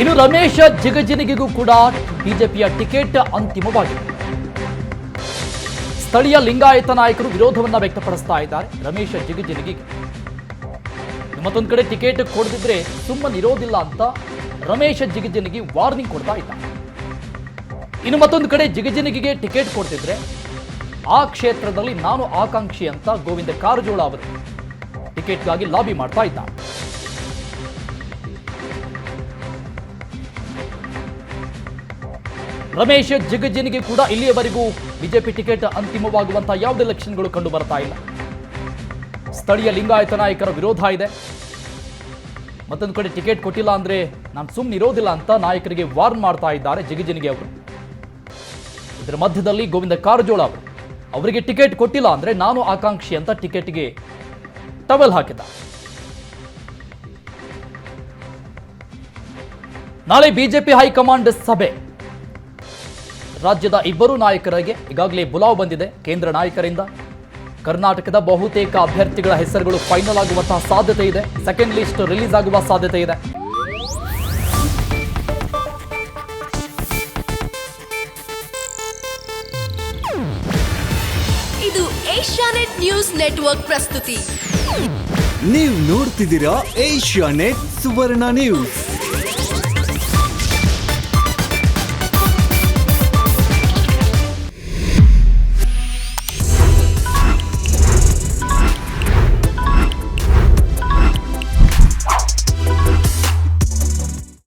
ಇನ್ನು ರಮೇಶ ಜಿಗಜಿನಗಿಗೂ ಕೂಡ ಬಿಜೆಪಿಯ ಟಿಕೆಟ್ ಅಂತಿಮವಾಗಿದೆ. ಸ್ಥಳೀಯ ಲಿಂಗಾಯತ ನಾಯಕರು ವಿರೋಧವನ್ನ ವ್ಯಕ್ತಪಡಿಸ್ತಾ ಇದ್ದಾರೆ. ರಮೇಶ ಜಿಗಜಿನಗಿಗೆ ಮತ್ತೊಂದು ಕಡೆ ಟಿಕೆಟ್ ಕೊಡದಿದ್ರೆ ಸುಮ್ಮನೆ ಇರೋದಿಲ್ಲ ಅಂತ ರಮೇಶ ಜಿಗಜಿನಗಿ ವಾರ್ನಿಂಗ್ ಕೊಡ್ತಾ ಇದ್ದಾರೆ. ಇನ್ನು ಮತ್ತೊಂದು ಕಡೆ ಜಿಗಜಿನಗಿಗೆ ಟಿಕೆಟ್ ಕೊಡ್ತಿದ್ರೆ ಆ ಕ್ಷೇತ್ರದಲ್ಲಿ ನಾನು ಆಕಾಂಕ್ಷಿ ಅಂತ ಗೋವಿಂದ ಕಾರಜೋಳ ಅವರು ಟಿಕೆಟ್ಗಾಗಿ ಲಾಬಿ ಮಾಡ್ತಾ ಇದ್ದಾರೆ. ರಮೇಶ್ ಜಿಗಜಿನಿಗೆ ಕೂಡ ಇಲ್ಲಿಯವರೆಗೂ ಬಿಜೆಪಿ ಟಿಕೆಟ್ ಅಂತಿಮವಾಗುವಂತಹ ಯಾವುದೇ ಲಕ್ಷಣಗಳು ಕಂಡು ಬರ್ತಾ ಇಲ್ಲ. ಸ್ಥಳೀಯ ಲಿಂಗಾಯತ ನಾಯಕರ ವಿರೋಧ ಇದೆ. ಮತ್ತೊಂದು ಕಡೆ ಟಿಕೆಟ್ ಕೊಟ್ಟಿಲ್ಲ ಅಂದ್ರೆ ನಾನು ಸುಮ್ಮನೆ ಇರೋದಿಲ್ಲ ಅಂತ ನಾಯಕರಿಗೆ ವಾರ್ನ್ ಮಾಡ್ತಾ ಇದ್ದಾರೆ ಜಿಗಜಿನಿಗೆ ಅವರು. ಇದರ ಮಧ್ಯದಲ್ಲಿ ಗೋವಿಂದ ಕಾರಜೋಳ ಅವರು, ಅವರಿಗೆ ಟಿಕೆಟ್ ಕೊಟ್ಟಿಲ್ಲ ಅಂದ್ರೆ ನಾನು ಆಕಾಂಕ್ಷಿ ಅಂತ ಟಿಕೆಟ್ಗೆ ಟವೆಲ್ ಹಾಕಿದ್ದ. ನಾಳೆ ಬಿಜೆಪಿ ಹೈಕಮಾಂಡ್ ಸಭೆ. ರಾಜ್ಯದ ಇಬ್ಬರು ನಾಯಕರಿಗೆ ಈಗಾಗಲೇ ಬುಲಾವ್ ಬಂದಿದೆ. ಕೇಂದ್ರ ನಾಯಕರಿಂದ ಕರ್ನಾಟಕದ ಬಹುತೇಕ ಅಭ್ಯರ್ಥಿಗಳ ಹೆಸರುಗಳು ಫೈನಲ್ ಆಗುವಂತಹ ಸಾಧ್ಯತೆ ಇದೆ. ಸೆಕೆಂಡ್ ಲಿಸ್ಟ್ ರಿಲೀಸ್ ಆಗುವ ಸಾಧ್ಯತೆ ಇದೆ. ಇದು ಏಷ್ಯಾನೆಟ್ ನ್ಯೂಸ್ ನೆಟ್ವರ್ಕ್ ಪ್ರಸ್ತುತಿ. ನೀವು ನೋಡ್ತಿದ್ದೀರಾ ಏಷ್ಯಾ ನೆಟ್ ಸುವರ್ಣ ನ್ಯೂಸ್.